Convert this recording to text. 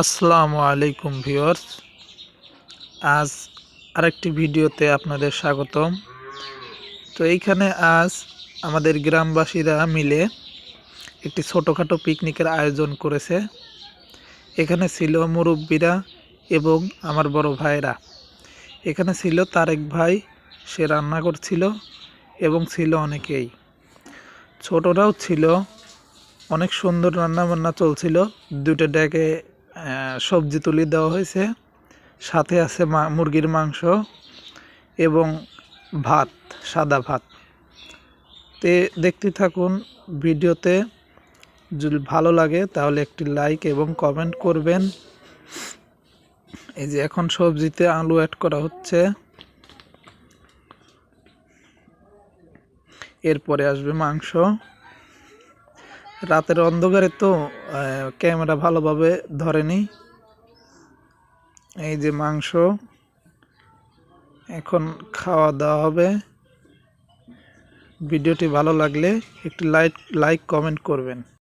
আসসালামু আলাইকুম ভিউয়ার্স। আজ আরেকটি ভিডিওতে আপনাদের স্বাগতম। তো এইখানে আজ আমাদের গ্রামবাসীরা মিলে একটি ছোটোখাটো পিকনিকের আয়োজন করেছে। এখানে ছিল মুরব্বীরা এবং আমার বড় ভাইরা এখানে ছিল তারেক ভাই সে রান্না করছিল এবং ছিল অনেকেই। ছোটরাও ছিল অনেক সুন্দর রান্না বান্না চলছিল। দুটো আহ, সবজি তুলি দেওয়া হয়েছে। সাথে আছে মুরগির মাংস এবং ভাত, সাদা ভাত। তে দেখতে থাকুন ভিডিওতে। যদি ভালো লাগে তাহলে একটি লাইক এবং কমেন্ট করবেন। এই যে এখন সবজিতে আলু অ্যাড করা হচ্ছে। এরপরে আসবে মাংস। রাতের অন্ধকারে তো ক্যামেরা ভালোভাবে ধরেনি। এই যে মাংস, এখন খাওয়া দাওয়া হবে। ভিডিওটি ভালো লাগলে একটি লাইক লাইক, কমেন্ট করবেন।